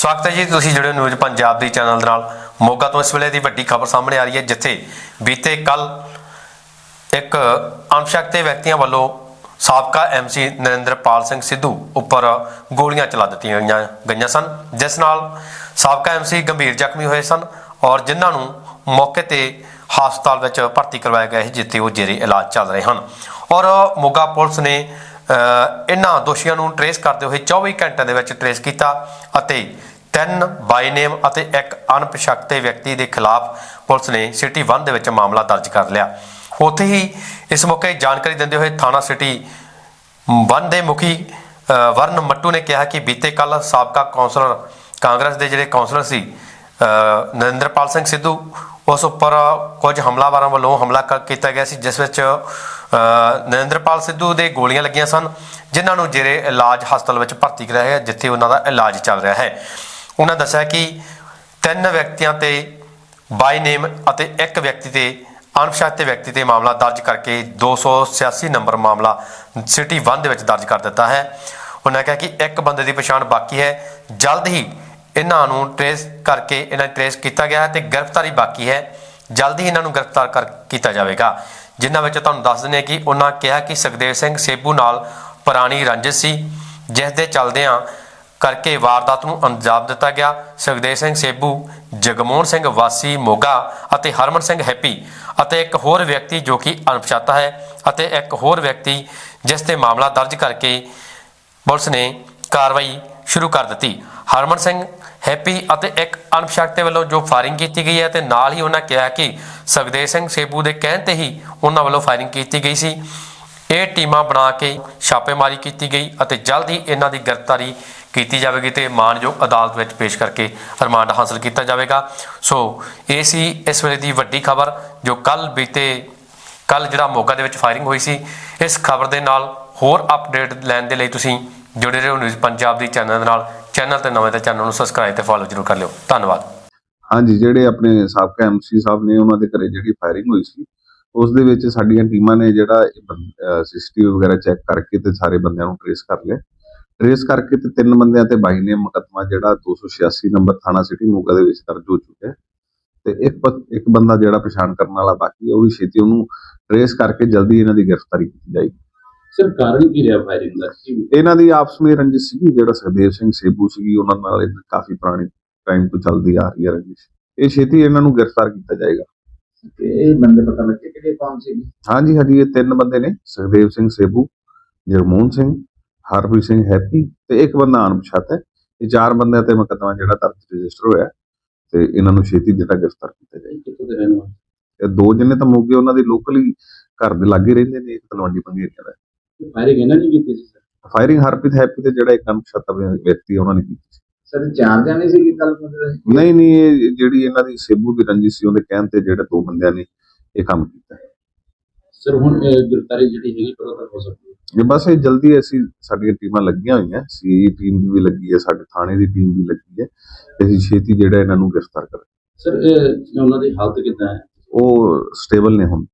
ਸਵਾਗਤ ਹੈ ਜੀ ਤੁਸੀਂ ਜੁੜੇ ਨਿਊਜ਼ ਪੰਜਾਬ ਦੀ ਚੈਨਲ ਦੇ ਨਾਲ। ਮੋਗਾ ਤੋਂ ਇਸ ਵੇਲੇ ਦੀ ਵੱਡੀ ਖਬਰ ਸਾਹਮਣੇ ਆ ਰਹੀ ਹੈ, ਜਿੱਥੇ ਬੀਤੇ ਕੱਲ ਇੱਕ ਅਣਸ਼ਕਤੇ ਵਿਅਕਤੀਆਂ ਵੱਲੋਂ ਸਾਬਕਾ ਐਮਸੀ ਨਰਿੰਦਰਪਾਲ ਸਿੰਘ ਸਿੱਧੂ ਉੱਪਰ ਗੋਲੀਆਂ ਚਲਾ ਦਿੱਤੀਆਂ ਗਈਆਂ ਗਈਆਂ ਸਨ, ਜਿਸ ਨਾਲ ਸਾਬਕਾ ਐਮਸੀ ਗੰਭੀਰ ਜ਼ਖਮੀ ਹੋਏ ਸਨ ਔਰ ਜਿਨ੍ਹਾਂ ਨੂੰ ਮੌਕੇ ਤੇ ਹਸਪਤਾਲ ਵਿੱਚ ਭਰਤੀ ਕਰਵਾਇਆ ਗਿਆ ਹੈ ਜਿੱਥੇ ਉਹ ਜੇਰੇ ਇਲਾਜ ਚੱਲ ਰਹੇ ਹਨ। ਔਰ ਮੋਗਾ ਪੁਲਿਸ ਨੇ ਇਹਨਾਂ ਦੋਸ਼ੀਆਂ ਨੂੰ ਟਰੇਸ ਕਰਦੇ ਹੋਏ 24 ਘੰਟਿਆਂ ਦੇ ਵਿੱਚ ਟਰੇਸ ਕੀਤਾ ਅਤੇ ਤਿੰਨ ਬਾਈ ਨੇਮ ਅਤੇ ਇੱਕ ਅਣਪਛਾਤੇ ਵਿਅਕਤੀ ਦੇ ਖਿਲਾਫ ਪੁਲਿਸ ਨੇ ਸਿਟੀ 1 ਦੇ ਵਿੱਚ ਮਾਮਲਾ ਦਰਜ ਕਰ ਲਿਆ। ਉੱਥੇ ਹੀ ਇਸ ਮੌਕੇ ਜਾਣਕਾਰੀ ਦਿੰਦੇ ਹੋਏ ਥਾਣਾ ਸਿਟੀ ਵਨ ਦੇ ਮੁਖੀ ਵਰਨ ਮੱਟੂ ਨੇ ਕਿਹਾ ਕਿ ਬੀਤੇ ਕੱਲ ਸਾਬਕਾ ਕੌਂਸਲਰ ਕਾਂਗਰਸ ਦੇ ਜਿਹੜੇ ਕੌਂਸਲਰ ਸੀ ਨਰਿੰਦਰਪਾਲ ਸਿੰਘ ਸਿੱਧੂ ਉਸ ਉੱਪਰ ਕੁਝ ਹਮਲਾਵਰਾਂ ਵੱਲੋਂ ਹਮਲਾ ਕਰ- ਕੀਤਾ ਗਿਆ ਸੀ, ਜਿਸ ਵਿੱਚ ਨਰਿੰਦਰਪਾਲ ਸਿੱਧੂ ਦੇ ਗੋਲੀਆਂ ਲੱਗੀਆਂ ਸਨ, ਜਿਨ੍ਹਾਂ ਨੂੰ ਜਿਹੜੇ ਇਲਾਜ ਹਸਪਤਾਲ ਵਿੱਚ ਭਰਤੀ ਕਰਾਇਆ ਹੈ ਜਿੱਥੇ ਉਹਨਾਂ ਦਾ ਇਲਾਜ ਚੱਲ ਰਿਹਾ ਹੈ। ਉਹਨਾਂ ਦੱਸਿਆ ਕਿ ਤਿੰਨ ਵਿਅਕਤੀਆਂ ਤੇ ਬਾਈ ਨੇਮ ਅਤੇ ਇੱਕ ਵਿਅਕਤੀ ਤੇ, ਅਣਪਛਾਤੇ ਵਿਅਕਤੀ ਤੇ ਮਾਮਲਾ ਦਰਜ ਕਰਕੇ 286 ਨੰਬਰ ਮਾਮਲਾ ਸਿਟੀ 1 ਦੇ ਵਿੱਚ ਦਰਜ ਕਰ ਦਿੱਤਾ ਹੈ। ਉਹਨਾਂ ਕਿਹਾ ਕਿ ਇੱਕ ਬੰਦੇ ਦੀ ਪਛਾਣ ਬਾਕੀ ਹੈ। ਜਲਦ ਹੀ ਇਹਨਾਂ ਨੂੰ ਟ੍ਰੇਸ ਕਰਕੇ ਇਹਨਾਂ ਨੂੰ ਟ੍ਰੇਸ ਕੀਤਾ ਗਿਆ ਹੈ ਤੇ ਗ੍ਰਿਫਤਾਰੀ ਬਾਕੀ ਹੈ। ਜਲਦੀ ਇਹਨਾਂ ਨੂੰ ਗ੍ਰਿਫਤਾਰ ਕਰ ਕੀਤਾ ਜਾਵੇਗਾ। ਜਿਨ੍ਹਾਂ ਵਿੱਚ ਤੁਹਾਨੂੰ ਦੱਸ ਦਿੰਦੇ ਹਾਂ ਕਿ ਉਹਨਾਂ ਕਿਹਾ ਕਿ ਸੁਖਦੇਵ ਸਿੰਘ ਸੇਬੂ ਨਾਲ ਪੁਰਾਣੀ ਰੰਜਿਸ਼ ਸੀ, ਜਿਸ ਦੇ ਚੱਲਦਿਆਂ ਕਰਕੇ ਵਾਰਦਾਤ ਨੂੰ ਅੰਜਾਮ ਦਿੱਤਾ ਗਿਆ। ਸੁਖਦੇਵ ਸਿੰਘ ਸੇਬੂ, ਜਗਮੋਹਨ ਸਿੰਘ ਵਾਸੀ ਮੋਗਾ ਅਤੇ ਹਰਮਨ ਸਿੰਘ ਹੈਪੀ ਅਤੇ ਇੱਕ ਹੋਰ ਵਿਅਕਤੀ ਜੋ ਕਿ ਅਣਪਛਾਤਾ ਹੈ ਅਤੇ ਇੱਕ ਹੋਰ ਵਿਅਕਤੀ ਜਿਸ ਤੇ ਮਾਮਲਾ ਦਰਜ ਕਰਕੇ ਪੁਲਿਸ ਨੇ ਕਾਰਵਾਈ ਸ਼ੁਰੂ ਕਰ ਦਿੱਤੀ। ਹਰਮਨ ਸਿੰਘ, ਹੈਪੀ ਅਤੇ ਇੱਕ ਅਣਪਛਾਤੇ ਵੱਲੋਂ ਜੋ ਫਾਇਰਿੰਗ ਕੀਤੀ ਗਈ ਹੈ ਤੇ ਨਾਲ ਹੀ ਉਹਨਾਂ ਕਿਹਾ ਕਿ ਸੁਖਦੇਵ ਸਿੰਘ ਸੇਬੂ ਦੇ ਕਹਿਣ ਤੇ ਹੀ ਉਹਨਾਂ ਵੱਲੋਂ ਫਾਇਰਿੰਗ ਕੀਤੀ ਗਈ ਸੀ। ਇਹ ਟੀਮਾਂ ਬਣਾ ਕੇ ਛਾਪੇਮਾਰੀ ਕੀਤੀ ਗਈ ਅਤੇ ਜਲਦ ਹੀ ਇਹਨਾਂ ਦੀ ਗ੍ਰਿਫਤਾਰੀ ਕੀਤੀ ਜਾਵੇਗੀ ਤੇ ਮਾਨਯੋਗ ਅਦਾਲਤ ਵਿੱਚ ਪੇਸ਼ ਕਰਕੇ ਰਿਮਾਂਡ ਹਾਸਲ ਕੀਤਾ ਜਾਵੇਗਾ। ਸੋ, ਇਹ ਸੀ ਇਸ ਵੇਲੇ ਦੀ ਵੱਡੀ ਖਬਰ ਜੋ ਕੱਲ ਬੀਤੇ ਕੱਲ ਜਿਹੜਾ ਮੋਗਾ ਦੇ ਵਿੱਚ ਫਾਇਰਿੰਗ ਹੋਈ ਸੀ। ਇਸ ਖਬਰ ਦੇ ਨਾਲ ਹੋਰ ਅਪਡੇਟ ਲੈਣ ਦੇ ਲਈ ਤੁਸੀਂ ਜੁੜੇ ਰਹੋ ਨਿਊਜ਼ ਪੰਜਾਬ ਦੀ ਚੈਨਲ ਦੇ ਨਾਲ। ਚੈਨਲ ਤੇ ਨਵੇਂ ਤੇ ਚੈਨਲ ਨੂੰ ਸਬਸਕ੍ਰਾਈਬ ਤੇ ਫੋਲੋ ਜ਼ਰੂਰ ਕਰ ਲਿਓ। ਧੰਨਵਾਦ। ਹਾਂਜੀ, ਜਿਹੜੇ ਆਪਣੇ ਸਾਬਕਾ ਐਮਸੀ ਸਾਹਿਬ ਨੇ ਉਹਨਾਂ ਦੇ ਘਰੇ ਜਿਹੜੀ ਫਾਇਰਿੰਗ ਹੋਈ ਸੀ, ਉਸ ਦੇ ਵਿੱਚ ਸਾਡੀਆਂ ਟੀਮਾਂ ਨੇ ਜਿਹੜਾ ਸੀਸੀਟੀਵੀ ਵਗੈਰਾ ਚੈੱਕ ਕਰਕੇ ਤੇ ਸਾਰੇ ਬੰਦਿਆਂ ਨੂੰ ਟ੍ਰੇਸ ਕਰ ਲਿਆ। ਟ੍ਰੇਸ ਕਰਕੇ ਤੇ ਤਿੰਨ ਬੰਦਿਆਂ ਤੇ ਬਾਈ ਨੇ ਮੁਕੱਦਮਾ ਜਿਹੜਾ 286 ਨੰਬਰ ਥਾਣਾ ਸਿਟੀ ਮੋਗਾ ਦੇ ਵਿੱਚ ਦਰਜ ਹੋ ਚੁੱਕਿਆ ਤੇ ਇੱਕ ਇੱਕ ਬੰਦਾ ਜਿਹੜਾ ਪਛਾਣ ਕਰਨ ਵਾਲਾ ਬਾਕੀ ਉਹ ਵੀ ਛੇਤੀ ਉਹਨੂੰ ਟ੍ਰੇਸ ਕਰਕੇ ਜਲਦੀ ਇਹਨਾਂ ਦੀ ਗ੍ਰਿਫਤਾਰੀ ਕੀਤੀ ਜਾਏਗੀ। ਸਰ ਕਾਰਨ ਕੀ ਰਿਹਾ ਫਾਇਰਿੰਗ ਦਾ? ਕੀ ਇਹਨਾਂ ਦੀ ਆਪਸ ਵਿੱਚ ਰੰਜਿਸ਼ ਸੀਗੀ ਜਿਹੜਾ ਸੁਖਦੇਵ ਸਿੰਘ ਸੇਬੂ ਸੀਗੀ ਉਹਨਾਂ ਨਾਲ ਇਹ ਕਾਫੀ ਪੁਰਾਣੀ ਟਾਈਮ ਤੋਂ ਚੱਲਦੀ ਆ ਰਹੀ ਹੈ ਰੰਜਿਸ਼। ਇਹ ਛੇਤੀ ਇਹਨਾਂ ਨੂੰ ਗ੍ਰਿਫਤਾਰ ਕੀਤਾ ਜਾਏਗਾ। ਇਹ ਬੰਦੇ ਪਤਾ ਲੱਗੇ ਕਿਹੜੇ ਕੌਣ ਸੀ ਹਾਂਜੀ ਹਾਂਜੀ ਇਹ ਤਿੰਨ ਬੰਦੇ ਨੇ ਸੁਖਦੇਵ ਸਿੰਘ ਸੇਬੂ ਜਗਮੋਹਨ ਸਿੰਘ ਹਰਪ੍ਰੀਤ ਸਿੰਘ ਹੈਪੀ ਤੇ ਇੱਕ ਬੰਦਾ ਅਣਪਛਾਤਾ ਹੈ। ਇਹ ਚਾਰ ਬੰਦਿਆਂ ਤੇ ਮੁਕੱਦਮਾ ਜਿਹੜਾ ਦਰਜ ਰਜਿਸਟਰ ਹੋਇਆ ਤੇ ਇਹਨਾਂ ਨੂੰ ਛੇਤੀ ਜਿਹੜਾ ਗ੍ਰਿਫਤਾਰ ਕੀਤਾ ਜਾਏ ਕਿੱਥੋਂ ਦੇ ਰਹਿਣ ਵਾਲੇ? ਇਹ ਦੋ ਜਣੇ ਤਾਂ ਮੋਗੇ ਉਹਨਾਂ ਦੇ ਲੋਕਲੀ ਘਰ ਦੇ ਲਾਗੇ ਰਹਿੰਦੇ ਨੇ ਇੱਕ ਤਲਵੰਡੀ ਪੰਗੇਰੀਆ ਦਾ ਫਾਇਰਿੰਗ ਇਹਨਾਂ ਨੇ ਕੀਤੀ ਸੀ ਸਰ ਫਾਇਰਿੰਗ ਹਰਪ੍ਰੀਤ ਹੈਪੀ ਤੇ ਜਿਹੜਾ ਇੱਕ ਵਿਅ- ਵਿਅਕਤੀ ਹੈ ਉਹਨਾਂ ਨੇ ਕੀਤੀ ਸੀ। ਸਰ ਚਾਰ ਜਾਣੇ ਸੀ ਕਿ ਕੱਲ ਮਤਲਬ ਨਹੀਂ ਨਹੀਂ ਇਹ ਜਿਹੜੀ ਇਹਨਾਂ ਦੀ ਸੇਬੂ ਦੀ ਰੰਜਿਸ਼ ਸੀ ਉਹਦੇ ਕਹਿਣ ਤੇ ਜਿਹੜੇ ਦੋ ਬੰਦਿਆਂ ਨੇ ਇਹ ਕੰਮ ਕੀਤਾ। ਹੈ। ਸਰ ਹੁਣ ਗ੍ਰਿਫਤਾਰੀ ਜਿਹੜੀ ਹੈਗੀ ਕਦੋਂ ਤੱਕ ਹੋ ਸਕਦੀ ਹੈ? ਬਸ ਇਹ ਜਲਦੀ ਅਸੀਂ ਸਾਡੀਆਂ ਟੀਮਾਂ ਲੱਗੀਆਂ ਹੋਈਆਂ ਸੀ ਟੀਮ ਵੀ ਲੱਗੀ ਹੈ ਸਾਡੇ ਥਾਣੇ ਦੀ ਟੀਮ ਵੀ ਲੱਗੀ ਹੈ ਤੇ ਅਸੀਂ ਛੇਤੀ ਜਿਹੜਾ ਇਹਨਾਂ ਨੂੰ ਗ੍ਰਿਫਤਾਰ ਕਰਾਂਗੇ। ਸਰ ਇਹ ਉਹਨਾਂ ਦੀ ਹਾਲਤ ਕਿੱਦਾਂ ਹੈ? ਉਹ ਸਟੇਬਲ ਨੇ ਹੁਣ।